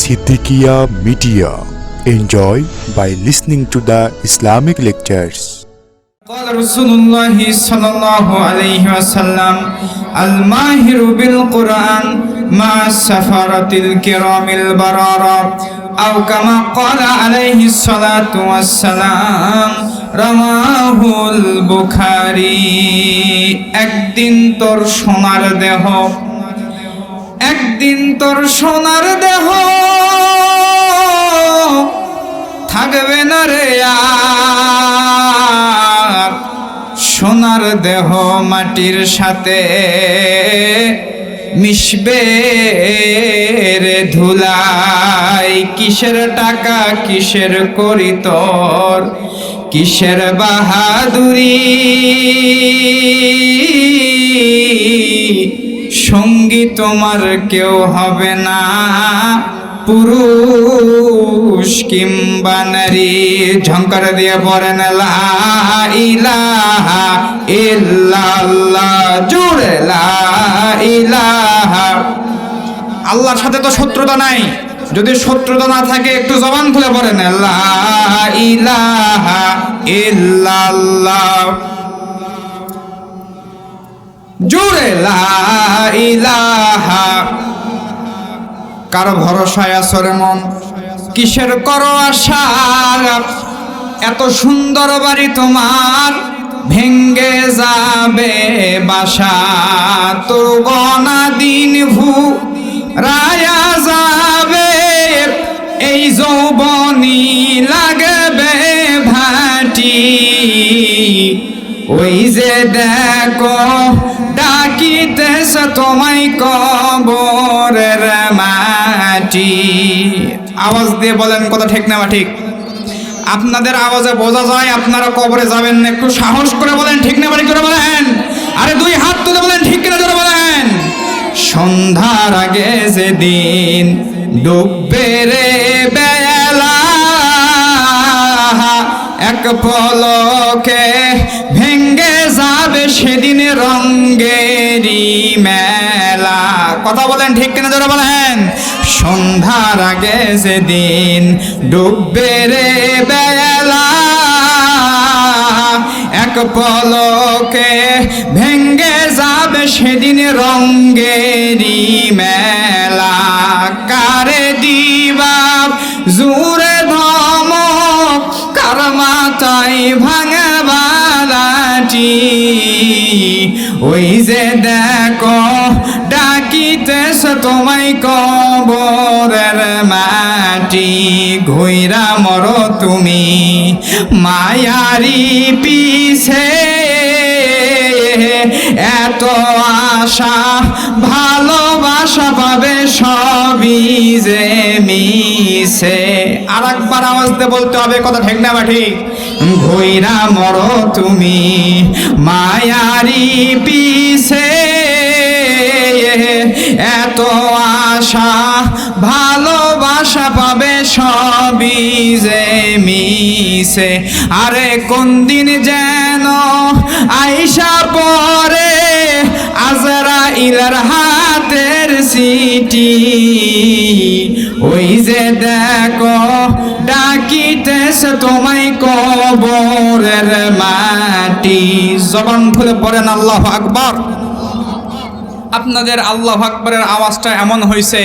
Siddiqia Media. Enjoy by listening to the Islamic lectures. قال رسول الله صلى الله عليه وسلم الماهر بالقرآن مع السفرة الكرام البرارة أو كما قال عليه الصلاة والسلام رواه البخاري একদিন তোর সোনার দেহ একদিন তোর সোনার দেহ থাকবে না রে আর। সোনার দেহ মাটির সাথে মিশবে রে ধুলাই। কিসের টাকা কিসের করি তোর কিসের বাহাদুরি? সঙ্গী তোমার কেউ হবে না। পুরুষ কিংবা নারী ঝঙ্কার দিয়ে লা ইলাহা ইল্লাল্লাহ লা ইলাহা। আল্লাহর সাথে তো শত্রুতা নাই। যদি শত্রুতা না থাকে, একটু জবান খুলে লা ইলাহা ইল্লাল্লাহ। ইলাহা। কার ভরসায় আসরে মন? কিসের করো আশা এত সুন্দর বাড়ি তোমার, ভেঙ্গে যাবে বাসা। তোর গনা দিন ভু রায়া যাবে, এই যৌবনী লাগবে ভাটি। ওই যে দেখো ডাকিতেছ তোমায় কবরের মাটি। আওয়াজ দিয়ে বলেন কথা ঠিক না ঠিক? আপনাদের আওয়াজে বোঝা যায় আপনারা কবরে যাবেন না। একটু সাহস করে বলেন, ঠিক না করে বলেন? আরে দুই হাত তুলে বলেন, ঠিক কিনা জোরে বলেন? সন্ধ্যার আগে যেদিন ডুববে রে বেলা, এক পলকে মেলা। কথা বলেন ঠিক কিনা, জোরে বলেন? সন্ধ্যার আগে যেদিন ডুববে রে বেলা, এক পলকে ভেঙ্গে যাবে সেদিন রঙ্গেরি মেলা। কারে দিবাব জুরে ধমক, কার মাথায় ভাঙে বালাটি ওই যে দেখো, ডাকিতেছ তোমায় কবরের মাটি, ঘুইরা মর তুমি মায়ারি পিছে। এত আশা, ভালোবাসা পাবে সবই যে মিশে। আর একবার আওয়াজ দিয়ে বলতে হবে, কথা ঠিক না বা ঠিক? ঘুইরা মর তুমি, মায়ারি পিছে। এত আশা, ভালোবাসা পাবে সবই যে মিশে। আরে কোন দিন যেন আইসা পরে আজরা ইলার হাতের সিটি ওই যে দেখো, ডাকিতেছ তোমায় কবরের মাটি। জবান খুলে পড়েন আল্লাহ আকবর। আপনাদের আল্লাহ আকবরের আওয়াজটা এমন হয়েছে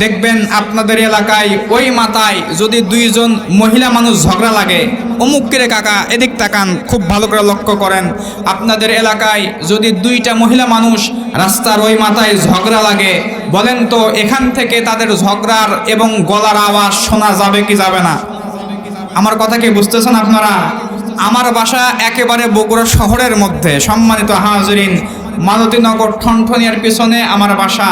দেখবেন আপনাদের এলাকায় ওই মাথায় যদি দুইজন মহিলা মানুষ ঝগড়া লাগে, অমুক কিরে কাকা, এদিক তাকান, খুব ভালো করে লক্ষ্য করেন। আপনাদের এলাকায় যদি দুইটা মহিলা মানুষ রাস্তার ওই মাথায় ঝগড়া লাগে, বলেন তো এখান থেকে তাদের ঝগড়ার এবং গলার আওয়াজ শোনা যাবে কি যাবে না? আমার কথা কি বুঝতেছেন আপনারা? আমার বাসা একেবারে বগুড়া শহরের মধ্যে, সম্মানিত হাজরিন, মালতীনগর ঠনঠনিয়ার পিছনে আমার বাসা।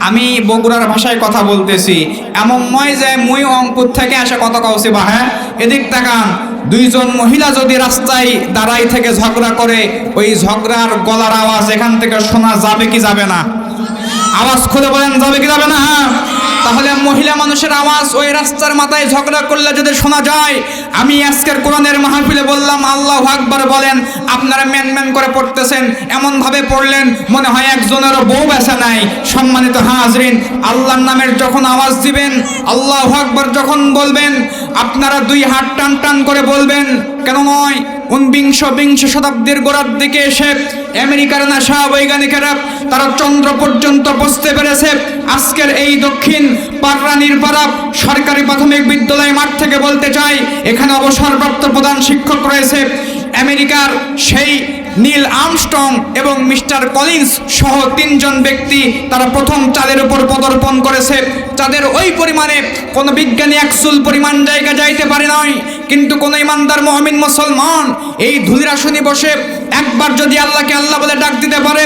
আমি বগুড়ার ভাষায় কথা বলতেছি। এমন নয় যে মুই অঙ্কুর থেকে আসে কথা কাউছে বা হ্যাঁ? এদিক তাকান, দুইজন মহিলা যদি রাস্তায় দাঁড়াই থেকে ঝগড়া করে, ওই ঝগড়ার গলার আওয়াজ এখান থেকে শোনা যাবে কি যাবে না? আওয়াজ খুলে বলেন, যাবে কি যাবে না? তাহলে মহিলা মানুষের আওয়াজ ওই রাস্তার মাথায় ঝগড়া করলে যদি শোনা যায়, আমি আজকের কোরআনের মাহফিলে বললাম, আল্লাহ আকবার বলেন, আপনারা ম্যান ম্যান করে পড়তেছেন এমন ভাবে পড়লেন, মনে হয় একজনেরও বউ বেসা নাই। সম্মানিত হাজরিন, আল্লাহর নামের যখন আওয়াজ দিবেন, আল্লাহ আকবার যখন বলবেন, আপনারা দুই হাত টান টান করে বলবেন, কেন নয়? ঊনবিংশ বিংশ শতাব্দীর গোড়ার দিকে এসে আমেরিকার নাসা বৈজ্ঞানিকেরা তারা চন্দ্র পর্যন্ত পৌঁছতে পেরেছে, আজকের এই দক্ষিণ পার্রানির পাড়া সরকারি প্রাথমিক বিদ্যালয় মাঠ থেকে বলতে চাই, এখানে অবসরপ্রাপ্ত প্রধান শিক্ষক রয়েছে আমেরিকার সেই নীল আর্মস্ট্রং এবং মিস্টার কলিন্স সহ তিনজন ব্যক্তি তারা প্রথম চাঁদের উপর পদর্পণ করেছে। চাঁদের ওই পরিমাণে কোনো বিজ্ঞানী একচুল পরিমাণ জায়গা যাইতে পারে নয় কিন্তু কোন ইমানদার মহমিন মুসলমান এই ধুলির আসনে বসে একবার যদি আল্লাহকে আল্লাহ বলে ডাক দিতে পারে,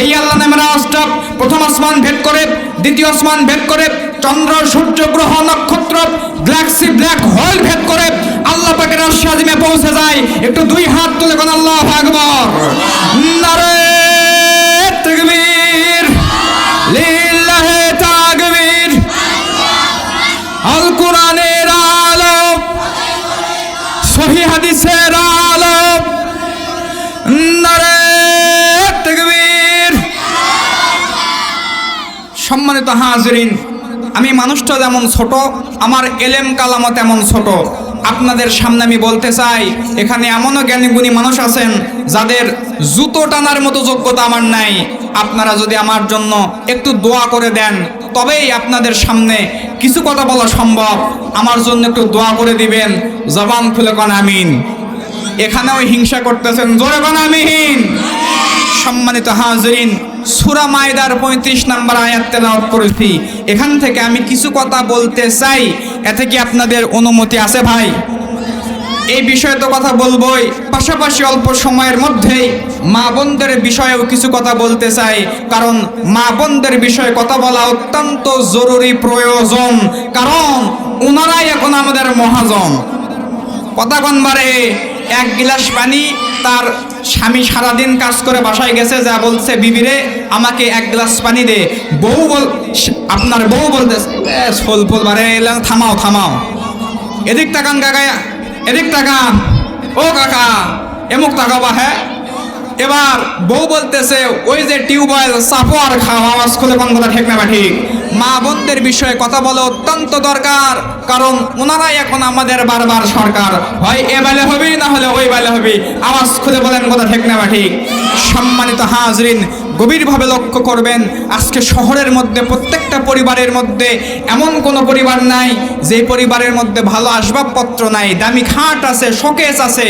এই আল্লাহ নামের আওয়াজটা প্রথম আসমান ভেদ করে, দ্বিতীয় আসমান ভেদ করে, চন্দ্র, সূর্য, গ্রহ, নক্ষত্র গ্যালাক্সি ব্ল্যাক হোল ভেদ করে আল্লাহ পাকের আশ্বাদিমে পৌঁছে যায়। একটু দুই হাত তুলে কোন আল্লাহ আকবর। নারে হাদিসের আলো সম্মানিত হাজরিন, আমি মানুষটা যেমন ছোট, আমার এলেম কালামও তেমন ছোট। আপনাদের সামনে আমি বলতে চাই, এখানে এমনও জ্ঞানীগুণী মানুষ আছেন, যাদের জুতো টানার মতো যোগ্যতা আমার নাই। আপনারা যদি আমার জন্য একটু দোয়া করে দেন তবেই আপনাদের সামনে কিছু কথা বলা সম্ভব। আমার জন্য একটু দোয়া করে দিবেন। জবান খুলে কন, আমিন। এখানেও হিংসা করতেছেন। জোরে কন, আমিন। সম্মানিত হাজরিন, সুরা মায়দার পঁয়ত্রিশ নাম্বার আয়াত তেলাওয়াত করেছি। এখান থেকে আমি কিছু কথা বলতে চাই। এতে কি আপনাদের অনুমতি আছে ভাই? এই বিষয়ে তো কথা বলবই। পাশাপাশি অল্প সময়ের মধ্যেই মা বোনদের বিষয়েও কিছু কথা বলতে চাই। কারণ মা বোনদের বিষয়ে কথা বলা অত্যন্ত জরুরি প্রয়োজন। কারণ ওনারাই এখন আমাদের মহাজন। কথা কনবারে এক গিলাস পানি তার স্বামী সারাদিন কাজ করে বাসায় গেছে, যা বলছে বিবিরে আমাকে এক গ্লাস পানি দে। বউ বল, আপনার বউ বলতে ফুল ফুল বারে থামাও থামাও। এদিক তাকান কাকা এদিক তাকান। ও কাকা এমুক তাকাবা হ্যাঁ? এবার বউ বলতেছে, ওই যে টিউবওয়েল চাপো আর খাও, আওয়াজ খুলে কোন কথা ঠিক না ঠিক? মা বোনদের বিষয়ে কথা বলা অত্যন্ত দরকার, কারণ ওনারাই এখন আমাদের বারবার সরকার। হয় এ বেলে হবে, না হলে ওই বেলে হবে। আওয়াজ খুলে বলেন কথা ঠিক না ঠিক? সম্মানিত হাজরিন গভীরভাবে লক্ষ্য করবেন, আজকে শহরের মধ্যে, প্রত্যেকটা পরিবারের মধ্যে এমন কোনো পরিবার নাই, যে পরিবারের মধ্যে ভালো আসবাবপত্র নাই, দামি খাট আছে, শোকেস আছে।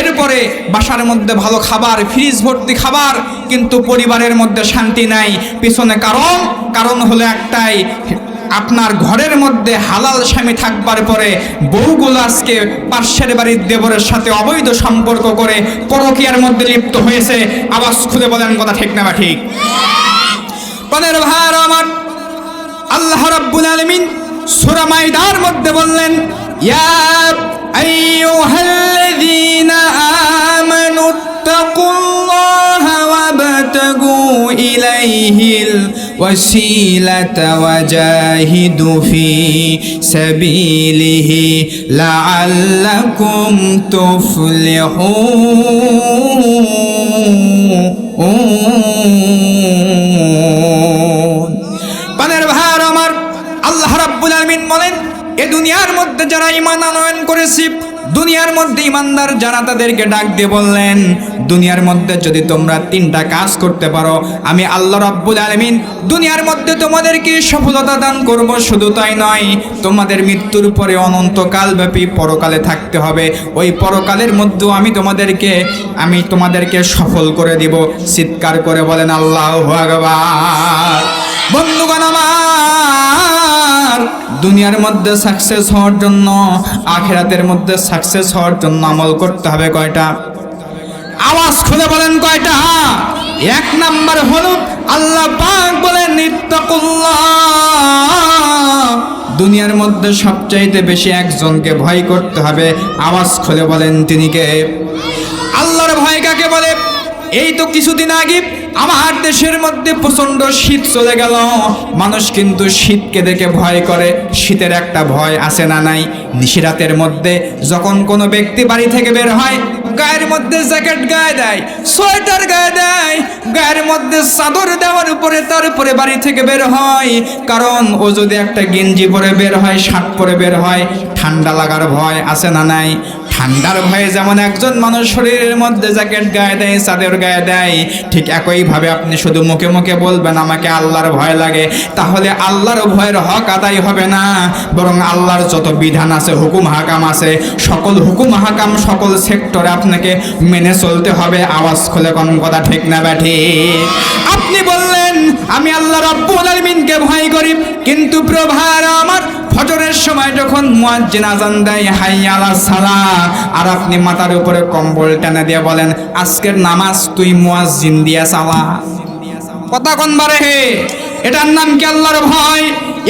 এরপরে বাসার মধ্যে ভালো খাবার, ফ্রিজ ভর্তি খাবার, কিন্তু পরিবারের মধ্যে শান্তি নাই। পিছনে কারণ কারণ হলো একটাই আপনার ঘরের মধ্যে হালাল স্বামী থাকবার পরে বউগুলো আজকে পার্শ্বের বাড়ির দেবরের সাথে অবৈধ সম্পর্ক করে পরকিয়ার মধ্যে লিপ্ত হয়েছে। আওয়াজ খুলে বলেন, কথা ঠিক না বা ঠিক? আল্লাহ রাব্বুল আলামিন সূরা মাইদার মধ্যে বললেন, ইয়া ওয়াবতাগু ইলাইহিল ওয়াসিলাতা ওয়াজাহিদু ফি সাবিলিহি লাআল্লাকুম তুফলিহুন পানের ভার আমার আল্লাহ রাব্বুল আলামিন বলেন, এ দুনিয়ার মধ্যে যারা ঈমান আনয়ন করেছি, দুনিয়ার মধ্যে ইমানদার যারা তাদেরকে ডাক দিয়ে বললেন দুনিয়ার মধ্যে যদি তোমরা তিনটা কাজ করতে পারো, আমি আল্লাহ রাব্বুল আলামিন দুনিয়ার মধ্যে তোমাদেরকে সফলতা দান করব, শুধু তাই নয়, তোমাদের মৃত্যুর পরে অনন্তকাল ব্যাপী পরকালে থাকতে হবে। ওই পরকালের মধ্যেও আমি তোমাদেরকে আমি তোমাদেরকে সফল করে দিব। চিৎকার করে বলেন, আল্লাহ আকবার। বন্ধুগণ আমার, দুনিয়ার মধ্যে সাকসেস হওয়ার জন্য, আখেরাতের মধ্যে সাকসেস হওয়ার জন্য আমল করতে হবে কয়টা? আওয়াজ খুলে বলেন কয়টা? এক নাম্বার হলো আল্লাহ পাক বলেন দুনিয়ার মধ্যে সবচাইতে বেশি একজনকে ভয় করতে হবে। আওয়াজ খুলে বলেন তিনি কে? আল্লাহর ভয় কাকে বলে? এই তো কিছুদিন আগে আমার দেশের মধ্যে প্রচণ্ড শীত চলে গেল। মানুষ কিন্তু শীতকে দেখে ভয় করে। শীতের একটা ভয় আছে না নাই? নিশিরাতের মধ্যে যখন কোনো ব্যক্তি বাড়ি থেকে বের হয়, গায়ের মধ্যে জ্যাকেট গায়ে দেয়, সোয়েটার গায়ে দেয়, গায়ের মধ্যে চাদর দেওয়ার উপরে, তার উপরে বাড়ি থেকে বের হয়। কারণ ও যদি একটা গেঞ্জি পরে বের হয়, শার্ট পরে বের হয়, ঠান্ডা লাগার ভয় আছে না নাই? ঠান্ডার ভয়ে যেমন একজন মানুষ শরীরের মধ্যে জ্যাকেট গায়ে দেয়, চাদর গায়ে দেয়, ঠিক একইভাবে আপনি শুধু মুখে মুখে বলবেন, আমাকে আল্লাহর ভয় লাগে। তাহলে আল্লাহর ভয়ের হক আদায় হবে না। বরং আল্লাহর যত বিধান আছে, হুকুম হাকাম আছে, সকল হুকুম হাকাম সকল সেক্টরে আপনাকে মেনে চলতে হবে। আওয়াজ খুলে কোন কথা ঠিক না ব্যাঠি আপনি বললেন, আমি আল্লাহ রব্বুল আলামিনকে ভয় করি, কিন্তু প্রভার আমার ফজরের সময় যখন মুয়াজ্জিন আজান দেয় হাইয়া আলা সালা আর আপনি মাথার উপরে কম্বল টানে দিয়ে বলেন, আজকের নামাজ তুই মুয়াজ্জিন দিয়া চালা। কথা কোন বারে হে? এটার নাম কি আল্লাহর ভয়?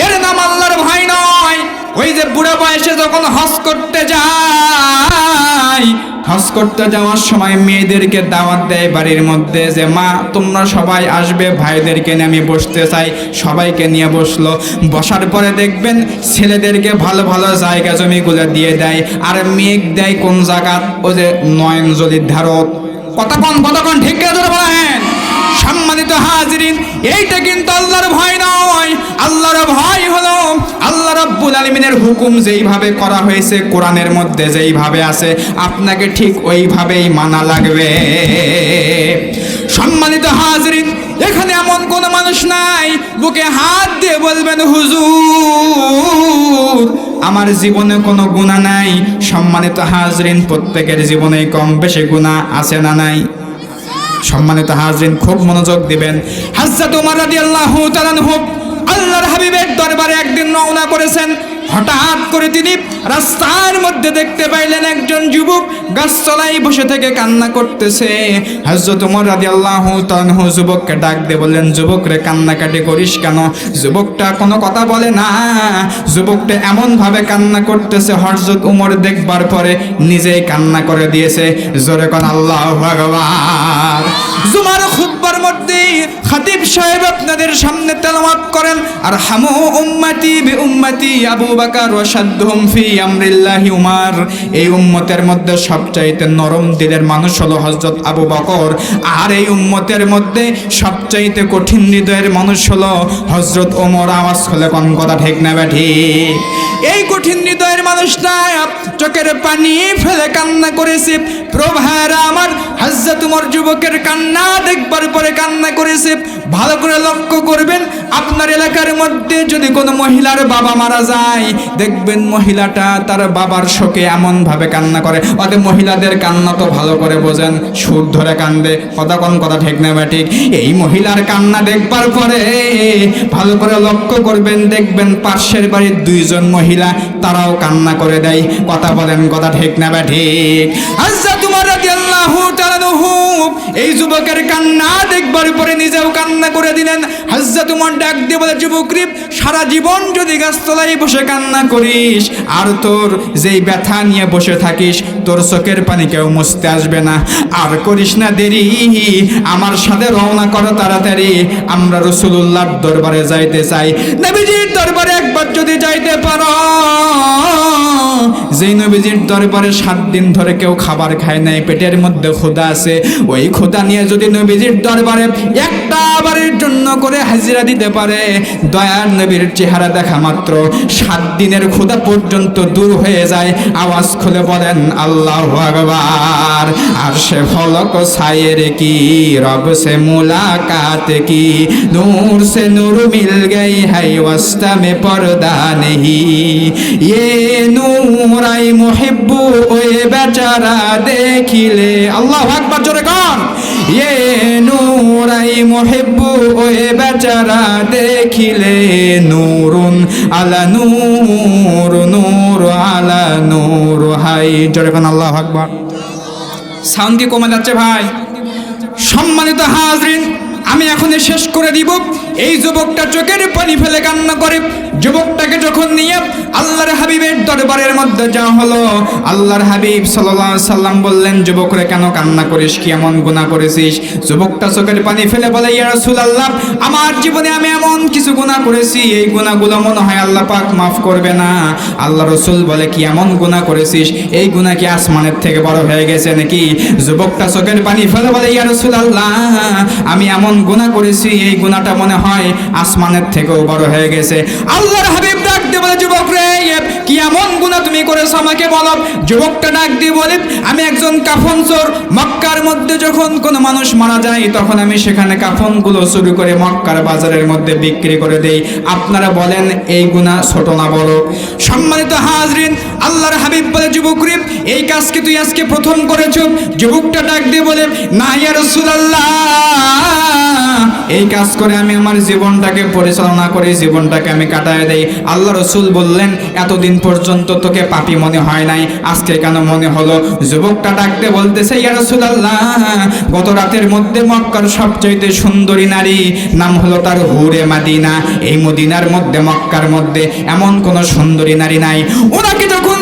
এর নাম আল্লাহর ভয় নয়। ওই যে বুড়ো বয়সে যখন হজ করতে যায় হজ করতে যাওয়ার সময় মেয়েদেরকে দাওয়াত দেয় বাড়ির মধ্যে যে, মা, তোমরা সবাই আসবে, ভাইদেরকে নিয়ে আমি বসতে চাই। সবাইকে নিয়ে বসল। বসার পরে দেখবেন ছেলেদেরকে ভালো ভালো জায়গা জমিগুলো দিয়ে দেয়। আর মেঘ দেয় কোন জায়গা? ও যে নয়নজলির ধারত কতক্ষণ কতক্ষণ ঠিক করে বলেন। সম্মানিত হাজিরিন, এইটা কিন্তু আল্লাহর ভয় নয়। আল্লাহর ভয় হলো আল্লাহ রাব্বুল আলামিনের হুকুম যেইভাবে করা হয়েছে কোরআনের মধ্যে যেইভাবে আছে, আপনাকে ঠিক ওইভাবেই মানা লাগবে। সম্মানিত হাজরিন, এখানে এমন কোন মানুষ নাই, বুকে হাত দিয়ে বলবেন, হুজুর, আমার জীবনে কোনো গুণা নাই। সম্মানিত হাজরিন, প্রত্যেকের জীবনে কম বেশি গুণা আছে না নাই? সম্মানিত হাজরিন, খুব মনোযোগ দিবেন। হাজরত উমর রাদিয়াল্লাহু তাআলা আল্লাহর হাবিবের দরবারে একদিন রওনা করেছেন। হঠাৎ করে তিনি রাস্তার মধ্যে দেখতে পাইলেন একজন যুবক গাছতলায় বসে থেকে কান্না করতেছে। হযরত ওমর রাদিয়াল্লাহু তাআলা যুবককে ডাক দিয়ে বললেন, যুবক রে, কান্নাকাটি করিস কেন? যুবকটা কোনো কথা বলে না। যুবকটা এমন ভাবে কান্না করতেছে, হযরত ওমর দেখবার পরে নিজেই কান্না করে দিয়েছে। জোরে কোন, আল্লাহু আকবার। জুমার খুতবার মধ্যে খাতিব সাহেব আপনাদের সামনে তেলাওয়াত করেন আর হামু উম্মতি বি উম্মতি আবু বকর ওয়াশাদহুম ফি আমরিল্লাহি উমার। এই উম্মতের মধ্যে সবচাইতে নরম দিলের মানুষ হলো হযরত আবু বকর। আর এই উম্মতের মধ্যে সবচাইতে কঠিন হৃদয়ের মানুষ হলো হযরত ওমর। আওয়াজ হলে কোন কথা ঠিক না ব্যাঠি এই কঠিন হৃদয়ের মানুষটা চোখের পানি ফেলে কান্না করেছে। প্রভার আমার হযরত উমর যুবকের কান্না দেখবার পরে কান্না করেছে। ভালো করে লক্ষ্য করবেন, আপনার এলাকার মধ্যে যদি কোনো মহিলার বাবা মারা যায়, দেখবেন মহিলাটা তার বাবার শোকে এমন ভাবে কান্না করে। অতএব মহিলাদের কান্না তো ভালো করে বোঝেন, সুর ধরে কান্দে। কথা কোন কথা ঠিক না ঠিক? এই মহিলার কান্না দেখবার পরে ভালো করে লক্ষ্য করবেন, দেখবেন পার্শ্বের বাড়ির দুইজন মহিলা তারাও কান্না করে দেয়। কথা বলেন, কথা ঠিক না ঠিক? আচ্ছা এই যুবকের কান্না দেখবার পরে নিজেও কান্না করে দিলেন। ডাক দিয়ে বলে সারা জীবন যদি গাছতলায় বসে কান্না করিস, আর তোর যেই ব্যথা নিয়ে বসে থাকিস, তোর চোখের পানি কেউ মুছতে আসবে না। আর করিস না দেরি, আমার সাথে রওনা করো তাড়াতাড়ি। আমরা দরবারে যাইতে চাই। নবীজির দরবারে একবার যদি যাইতে পারো, যেই নবীজির দরবারে সাত দিন ধরে কেউ খাবার খায় নাই পেটের মধ্যে খোদা আছে, ওই খোদা নিয়ে যদি নবীজির দরবারে একটা বারের জন্য করে হাজিরা দিতে পারে, দয়ার নবীর চেহারা দেখা মাত্র। সাত দিনের খোদা পর্যন্ত দূর হয়ে যায়, আওয়াজ খুলে বলেন, আল্লাহ আকবার। আর সে ফলক সায়ের কি, রব সে মুলাকাত কি? নূর সে নূর মিল গই, হাই ওয়াস্তা মে পর্দা নেহি। ইয়ে নূর আই মুহিব্বু, ওই বেচারা দেখি দিলে আল্লাহ আকবার জোরে কন। ইয়ে নূরাই মুহিব্বু ওয়ে বেচারা দেখিলে নূরুন আলা নূর নূর আলা নূর, হাই, জোরে কন আল্লাহ আকবার। সাউন্ড কি কমে যাচ্ছে ভাই। সম্মানিত হাজরিন, আমি এখন শেষ করে দিব। এই যুবকটা চোখের পানি ফেলে কান্না করে। যুবকটাকে যখন নিয়ে আল্লাহর হাবিবের দরবারের মধ্যে যাওয়া হলো, আল্লাহর হাবিব আলাইহি সাল্লাম বললেন, যুবকরে, কেন কান্না করিস? কি এমন গুনাহ করেছিস? যুবকটা চোখের পানি ফেলে বলে, ইয়া রাসূলুল্লাহ, আমার জীবনে আমি এমন কিছু গুনাহ করেছি, এই গুনাহগুলো মনে হয় আল্লাহ পাক মাফ করবে না। আল্লাহ রসুল বলে, কি এমন গুনাহ করেছিস? এই গুনাহ কি আসমানের থেকে বড় হয়ে গেছে নাকি? যুবকটা চোখের পানি ফেলে বলে, ইয়া রাসূলুল্লাহ, আমি এমন গুনাহ করেছি, এই গুনাহটা মনে হয় আসমানের থেকেও বড় হয়ে গেছে। আল্লাহর হাবিব ডাক দেবে যুবক রে কি এমন গুনাহ তুমি করেছ আমাকে বলো। যুবকটা ডাক দিয়ে আমি একজন কাফন চোর। মক্কার মধ্যে যখন কোনো মানুষ মারা যায়, তখন আমি সেখানে কাফনগুলো চুরি করে মক্কার বাজারের মধ্যে বিক্রি করে দেই। আপনারা বলেন, এই গুনাহ ছোট না সম্মানিত হাজরিন, আল্লাহর হাবিব বলে, যুবক এই কাজ কি তুই আজকে প্রথম করেছ? যুবকটা ডাক দিয়ে বলে, না এই কাজ করে আমি আমার জীবনটাকে পরিচালনা করে জীবনটাকে আমি কাটায় দেই। আল্লাহ রসুল বললেন এতদিন পর্যন্ত তোকে পাপি মনে হয় নাই, আজকে কেন মনে হলো? যুবকটা ডাকতে বলতেছে, ইয়া রাসূলুল্লাহ গত রাতের মধ্যে মক্কার সবচাইতে সুন্দরী নারী, নাম হলো তার হুরে মাদিনা। এই মদিনার মধ্যে, মক্কার মধ্যে এমন কোন সুন্দরী নারী নাই। ওনাকে যখন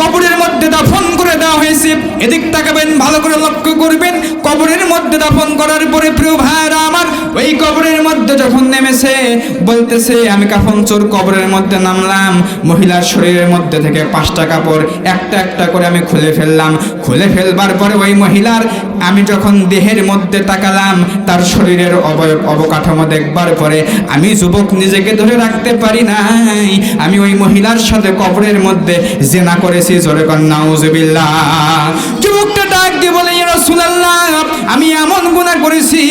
কবরের মধ্যে দাফন করে দেওয়া হয়েছে, এদিক তাকাবেন, ভালো করে লক্ষ্য করবেন, কবরের মধ্যে দাফন করার পরে, প্রিয় ভাইরা আমার ওই কবরের মধ্যে যখন নেমেছে, বলতেছে, আমি কাফন চোর কবরের মধ্যে নামলাম। মহিলার শরীরের মধ্যে থেকে পাঁচটা কাপড়, একটা একটা করে আমি খুলে ফেললাম। খুলে ফেলবার পরে ওই মহিলার আমি যখন দেহের মধ্যে তাকালাম, তার শরীরের অবয়ব অবকাঠামো দেখবার পরে আমি যুবক নিজেকে ধরে রাখতে পারি নাই। আমি ওই মহিলার সাথে কবরের মধ্যে জেনা করেছি, জোরে কন্যা যুবকটা ডাক দিয়ে বলে রাসূলুল্লাহ, আমি এমন গুণা করেছি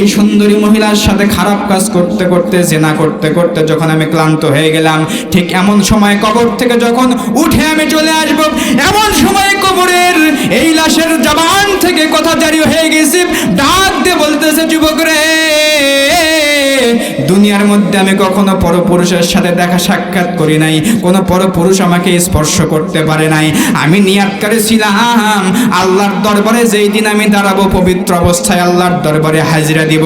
এই সুন্দরী মহিলার সাথে খারাপ কাজ করতে করতে, জেনা করতে করতে যখন আমি ক্লান্ত হয়ে গেলাম, ঠিক এমন সময় কবর থেকে যখন উঠে আমি চলে আসব, এমন সময় কবরের এই লাশের জবান থেকে কথা জারি হয়ে গেছি, ডাক দিয়ে বলতেছে, যুবক রে! দুনিয়ার মধ্যে আমি কখনো পরপুরুষের সাথে দেখা সাক্ষাৎ করি নাই। কোনো পরপুরুষ আমাকে স্পর্শ করতে পারে নাই। আমি নিয়াত করেছিলাম আল্লাহর দরবারে যেই দিন আমি দাঁড়াবো, পবিত্র অবস্থায় আল্লাহর দরবারে হাজিরা দিব।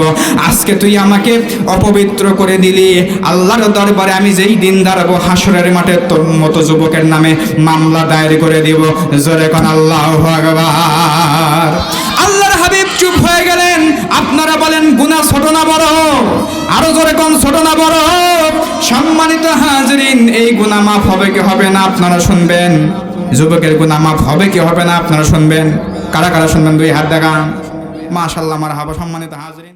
আজকে তুই আমাকে অপবিত্র করে দিলি। আল্লাহর দরবারে আমি যেই দিন দাঁড়াবো, হাসরের মাঠে তোর মতো যুবকের নামে মামলা দায়ের করে দিব। জোরে কোন, আল্লাহ আকবার। আল্লাহর হাবিব চুপ হয়ে গেলেন। আপনারা বলেন, গুনাহ ছোট না বড়? আরও জোরে কম, ছোট না বড় সম্মানিত হাজরিন, এই গুনাহ মাফ হবে কি হবে না আপনারা শুনবেন? যুবকের গুনাহ মাফ হবে কি হবে না আপনারা শুনবেন? কারা কারা শুনবেন? দুই হাত দেখান। মাশাল্লাহ আমার হাবা সম্মানিত হাজরিন।